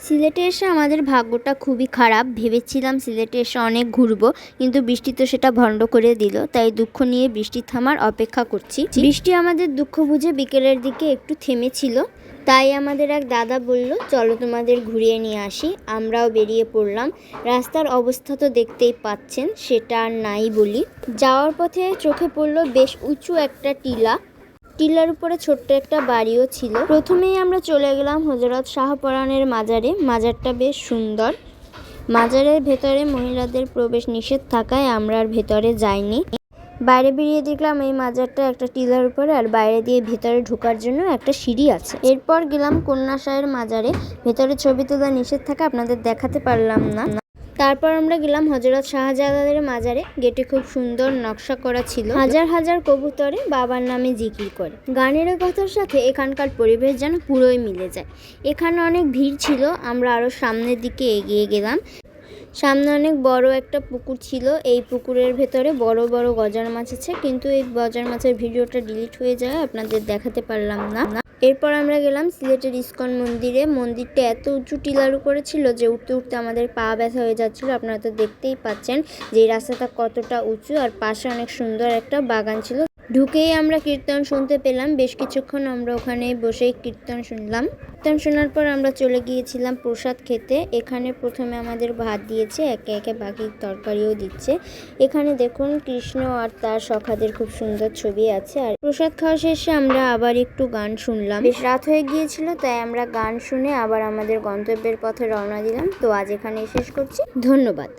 সিলেটে এসে আমাদের ভাগ্যটা খুবই খারাপ। ভেবেছিলাম সিলেটে এসে অনেক ঘুরবো, কিন্তু বৃষ্টি তো সেটা ভণ্ড করে দিল। তাই দুঃখ নিয়ে বৃষ্টি থামার অপেক্ষা করছি। বৃষ্টি আমাদের দুঃখ বুঝে বিকেলের দিকে একটু থেমেছিল। তাই আমাদের এক দাদা বলল, চলো তোমাদের ঘুরিয়ে নিয়ে আসি। আমরাও বেরিয়ে পড়লাম। রাস্তার অবস্থা তো দেখতেই পাচ্ছেন, সেটা আর নাই বলি। যাওয়ার পথে চোখে পড়ল বেশ উঁচু একটা টিলা। টিলার উপরে ছোট্ট একটা বাড়িও ছিল। প্রথমেই আমরা চলে গেলাম হজরত শাহপরানের মাজারে। মাজারটা বেশ সুন্দর। মাজারের ভেতরে মহিলাদের প্রবেশ নিষেধ থাকায় আমরা আর ভেতরে যাইনি। বাইরে বেরিয়ে দেখলাম এই মাজারটা একটা টিলার উপরে আর বাইরে দিয়ে ভেতরে ঢোকার জন্য একটা সিঁড়ি আছে। এরপর গেলাম কন্যাশায়ের মাজারে। ভেতরে ছবি তোলা নিষেধ থাকা আপনাদের দেখাতে পারলাম না। তারপর আমরা গেলাম হজরত শাহজালালের মাজারে। গেটে খুব সুন্দর নকশা করা ছিল। হাজার হাজার কবুতরে বাবার নামে জিকির করে। গানের কথার সাথে এখানকার পরিবেশ যেন পুরোই মিলে যায়। এখানে অনেক ভিড় ছিল, আমরা আরও সামনের দিকে এগিয়ে গেলাম। সামনে অনেক বড় একটা পুকুর ছিল। এই পুকুরের ভেতরে বড় বড় গজার মাছ আছে, কিন্তু এই গজার মাছের ভিডিওটা ডিলিট হয়ে যায়, আপনাদের দেখাতে পারলাম না। এরপর আমরা গেলাম সিলেটের ইস্কন মন্দিরে। মন্দিরটা এত উঁচু টিলার উপরে ছিল যে উঠতে উঠতে আমাদের পা ব্যথা হয়ে যাচ্ছিল। আপনারা তো দেখতেই পাচ্ছেন যে রাস্তাটা কতটা উঁচু আর পাশে অনেক সুন্দর একটা বাগান ছিল। ঢুকেই আমরা কীর্তন শুনতে পেলাম। বেশ কিছুক্ষণ আমরা ওখানে বসেই কীর্তন শুনলাম। কীর্তন শোনার পর আমরা চলে গিয়েছিলাম প্রসাদ খেতে। এখানে প্রথমে আমাদের ভাত দিয়েছে, একে একে বাকি তরকারিও দিচ্ছে। এখানে দেখুন, কৃষ্ণ আর তার সখাদের খুব সুন্দর ছবি আছে। আর প্রসাদ খাওয়া শেষে আমরা আবার একটু গান শুনলাম। বেশ রাত হয়ে গিয়েছিল, তাই আমরা গান শুনে আবার আমাদের গন্তব্যের পথে রওনা দিলাম। তো আজ এখানে শেষ করছি। ধন্যবাদ।